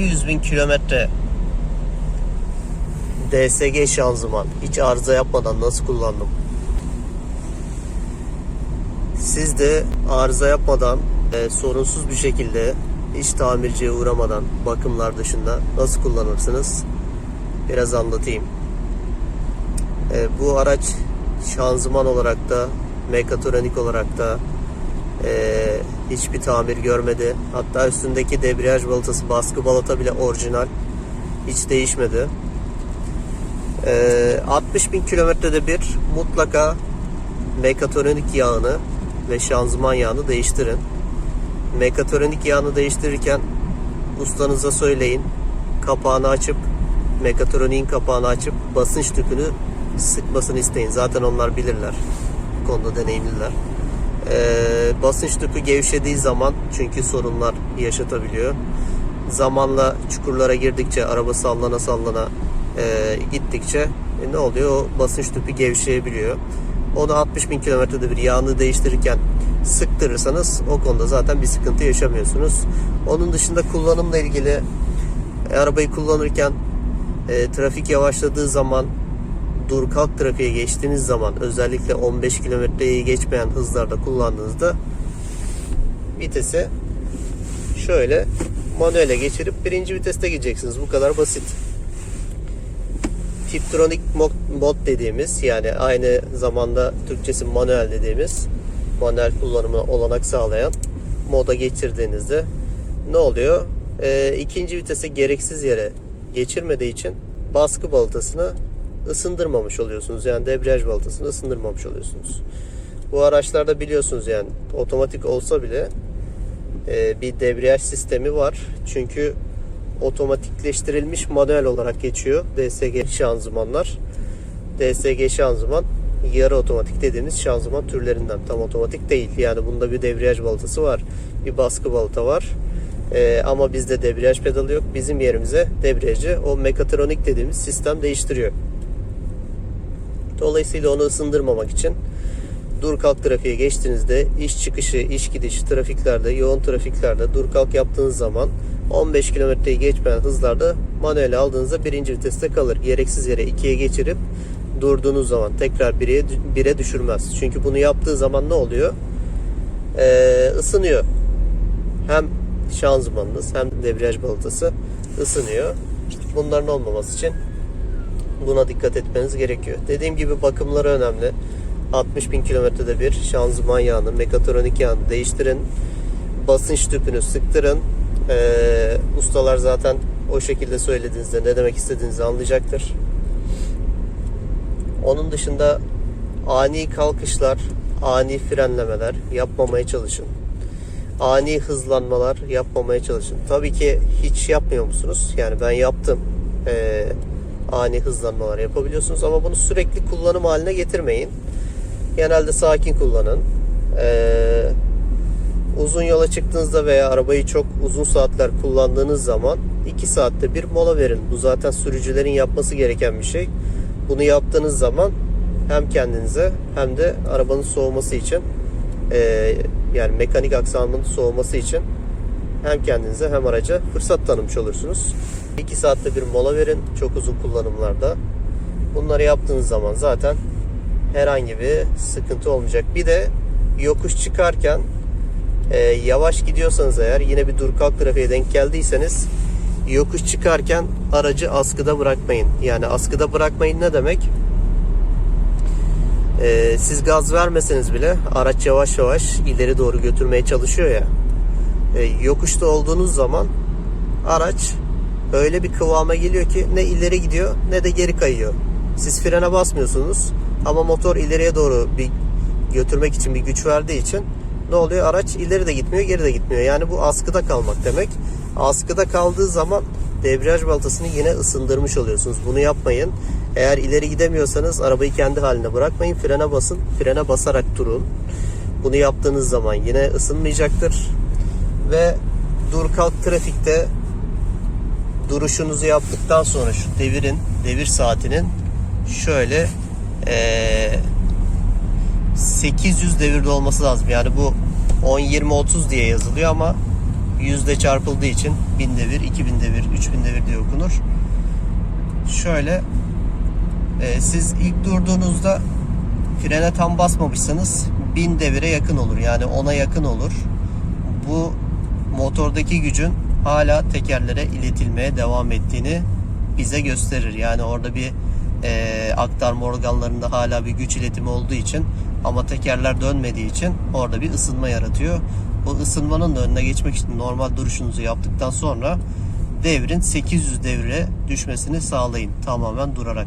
200 bin kilometre DSG şanzıman hiç arıza yapmadan nasıl kullandım? Siz de arıza yapmadan e, sorunsuz bir şekilde hiç tamirciye uğramadan bakımlar dışında nasıl kullanırsınız? Biraz anlatayım. E, bu araç şanzıman olarak da mekatronik olarak da e, hiçbir tamir görmedi. Hatta üstündeki debriyaj balatası baskı balata bile orijinal. Hiç değişmedi. E, 60 bin kilometrede bir mutlaka mekatronik yağını ve şanzıman yağını değiştirin. Mekatronik yağını değiştirirken ustanıza söyleyin. Kapağını açıp mekatroniğin kapağını açıp basınç tüpünü sıkmasını isteyin. Zaten onlar bilirler. Bu konuda deneyimliler. Ee, basınç tüpü gevşediği zaman çünkü sorunlar yaşatabiliyor. Zamanla çukurlara girdikçe araba sallana sallana e, gittikçe e, ne oluyor? O basınç tüpü gevşeyebiliyor. Onu 60 bin kilometrede bir yağını değiştirirken sıktırırsanız o konuda zaten bir sıkıntı yaşamıyorsunuz. Onun dışında kullanımla ilgili e, arabayı kullanırken e, trafik yavaşladığı zaman dur kalk trafiğe geçtiğiniz zaman özellikle 15 kilometreyi geçmeyen hızlarda kullandığınızda vitesi şöyle manuele geçirip birinci viteste gideceksiniz. Bu kadar basit. Tiptronic mod, dediğimiz yani aynı zamanda Türkçesi manuel dediğimiz manuel kullanımı olanak sağlayan moda geçirdiğinizde ne oluyor? Ee, ikinci vitese gereksiz yere geçirmediği için baskı balatasını ısındırmamış oluyorsunuz. Yani debriyaj balatasını ısındırmamış oluyorsunuz. Bu araçlarda biliyorsunuz yani otomatik olsa bile e, bir debriyaj sistemi var. Çünkü otomatikleştirilmiş manuel olarak geçiyor DSG şanzımanlar. DSG şanzıman yarı otomatik dediğimiz şanzıman türlerinden tam otomatik değil. Yani bunda bir debriyaj balatası var. Bir baskı balata var. Ee, ama bizde debriyaj pedalı yok. Bizim yerimize debriyajı o mekatronik dediğimiz sistem değiştiriyor. Dolayısıyla onu ısındırmamak için dur kalk trafiğe geçtiğinizde iş çıkışı, iş gidiş trafiklerde, yoğun trafiklerde dur kalk yaptığınız zaman 15 kilometreyi geçmeyen hızlarda manuel aldığınızda birinci viteste kalır. Gereksiz yere ikiye geçirip durduğunuz zaman tekrar 1'e 1'e düşürmez. Çünkü bunu yaptığı zaman ne oluyor? Ee, ısınıyor. Hem şanzımanınız hem debriyaj balatası ısınıyor. Bunların olmaması için buna dikkat etmeniz gerekiyor. Dediğim gibi bakımları önemli. 60 bin kilometrede bir şanzıman yağını, mekatronik yağını değiştirin. Basınç tüpünü sıktırın. Ee, ustalar zaten o şekilde söylediğinizde ne demek istediğinizi anlayacaktır. Onun dışında ani kalkışlar, ani frenlemeler yapmamaya çalışın. Ani hızlanmalar yapmamaya çalışın. Tabii ki hiç yapmıyor musunuz? Yani ben yaptım. Ee, ani hızlanmalar yapabiliyorsunuz ama bunu sürekli kullanım haline getirmeyin. Genelde sakin kullanın. Ee, uzun yola çıktığınızda veya arabayı çok uzun saatler kullandığınız zaman 2 saatte bir mola verin. Bu zaten sürücülerin yapması gereken bir şey. Bunu yaptığınız zaman hem kendinize hem de arabanın soğuması için e, yani mekanik aksamının soğuması için hem kendinize hem araca fırsat tanımış olursunuz. 2 saatte bir mola verin çok uzun kullanımlarda. Bunları yaptığınız zaman zaten herhangi bir sıkıntı olmayacak. Bir de yokuş çıkarken e, yavaş gidiyorsanız eğer yine bir dur kalk trafiğe denk geldiyseniz yokuş çıkarken aracı askıda bırakmayın. Yani askıda bırakmayın ne demek? E, siz gaz vermeseniz bile araç yavaş yavaş ileri doğru götürmeye çalışıyor ya. E, yokuşta olduğunuz zaman araç öyle bir kıvama geliyor ki ne ileri gidiyor ne de geri kayıyor. Siz frene basmıyorsunuz ama motor ileriye doğru bir götürmek için bir güç verdiği için ne oluyor? Araç ileri de gitmiyor, geri de gitmiyor. Yani bu askıda kalmak demek. Askıda kaldığı zaman debriyaj baltasını yine ısındırmış oluyorsunuz. Bunu yapmayın. Eğer ileri gidemiyorsanız arabayı kendi haline bırakmayın. Frene basın. Frene basarak durun. Bunu yaptığınız zaman yine ısınmayacaktır. Ve dur kalk trafikte duruşunuzu yaptıktan sonra şu devirin, devir saatinin şöyle ee, 800 devirde olması lazım. Yani bu 10 20 30 diye yazılıyor ama yüzde çarpıldığı için binde bir, iki binde bir, üç binde bir diye okunur. Şöyle e, siz ilk durduğunuzda frene tam basmamışsanız bin devire yakın olur. Yani ona yakın olur. Bu motordaki gücün hala tekerlere iletilmeye devam ettiğini bize gösterir. Yani orada bir e, aktarma organlarında hala bir güç iletimi olduğu için ama tekerler dönmediği için orada bir ısınma yaratıyor. Bu ısınmanın da önüne geçmek için normal duruşunuzu yaptıktan sonra devrin 800 devre düşmesini sağlayın tamamen durarak.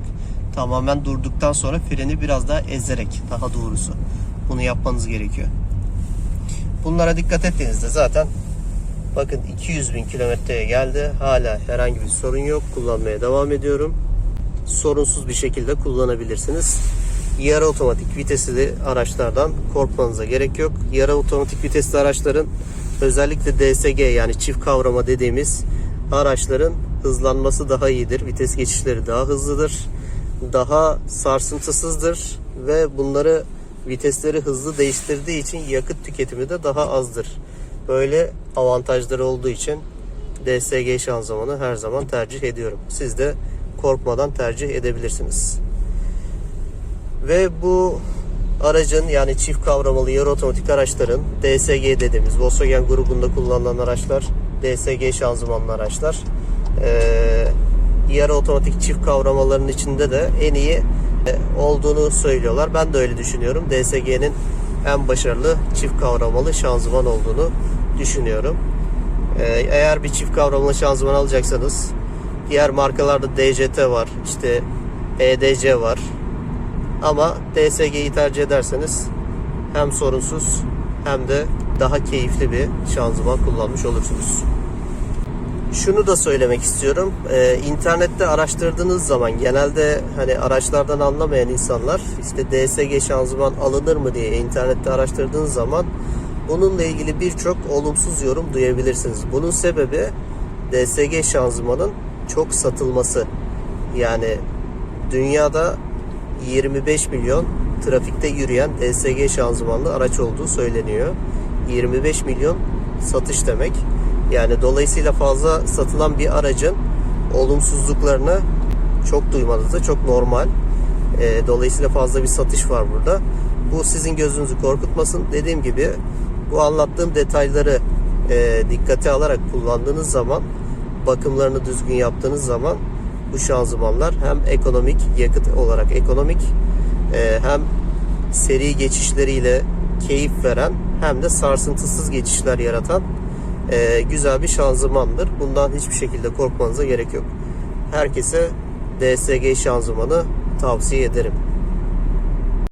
Tamamen durduktan sonra freni biraz daha ezerek daha doğrusu bunu yapmanız gerekiyor. Bunlara dikkat ettiğinizde zaten bakın 200 bin kilometreye geldi. Hala herhangi bir sorun yok. Kullanmaya devam ediyorum. Sorunsuz bir şekilde kullanabilirsiniz. Yarı otomatik vitesli araçlardan korkmanıza gerek yok. Yarı otomatik vitesli araçların özellikle DSG yani çift kavrama dediğimiz araçların hızlanması daha iyidir. Vites geçişleri daha hızlıdır. Daha sarsıntısızdır ve bunları vitesleri hızlı değiştirdiği için yakıt tüketimi de daha azdır. Böyle avantajları olduğu için DSG şanzımanı her zaman tercih ediyorum. Siz de korkmadan tercih edebilirsiniz. Ve bu aracın yani çift kavramalı yarı otomatik araçların DSG dediğimiz Volkswagen grubunda kullanılan araçlar DSG şanzımanlı araçlar. Ee, yarı otomatik çift kavramaların içinde de en iyi e, olduğunu söylüyorlar. Ben de öyle düşünüyorum. DSG'nin en başarılı çift kavramalı şanzıman olduğunu düşünüyorum. Ee, eğer bir çift kavramalı şanzıman alacaksanız diğer markalarda DCT var, işte EDC var. Ama DSG'yi tercih ederseniz hem sorunsuz hem de daha keyifli bir şanzıman kullanmış olursunuz. Şunu da söylemek istiyorum. Ee, internette araştırdığınız zaman genelde hani araçlardan anlamayan insanlar işte DSG şanzıman alınır mı diye internette araştırdığınız zaman bununla ilgili birçok olumsuz yorum duyabilirsiniz. Bunun sebebi DSG şanzımanın çok satılması. Yani dünyada 25 milyon trafikte yürüyen DSG şanzımanlı araç olduğu söyleniyor. 25 milyon satış demek. Yani dolayısıyla fazla satılan bir aracın olumsuzluklarını çok duymanız da çok normal. E, dolayısıyla fazla bir satış var burada. Bu sizin gözünüzü korkutmasın. Dediğim gibi bu anlattığım detayları e, dikkate alarak kullandığınız zaman bakımlarını düzgün yaptığınız zaman bu şanzımanlar hem ekonomik yakıt olarak ekonomik e, hem seri geçişleriyle keyif veren hem de sarsıntısız geçişler yaratan e, güzel bir şanzımandır. Bundan hiçbir şekilde korkmanıza gerek yok. Herkese DSG şanzımanı tavsiye ederim.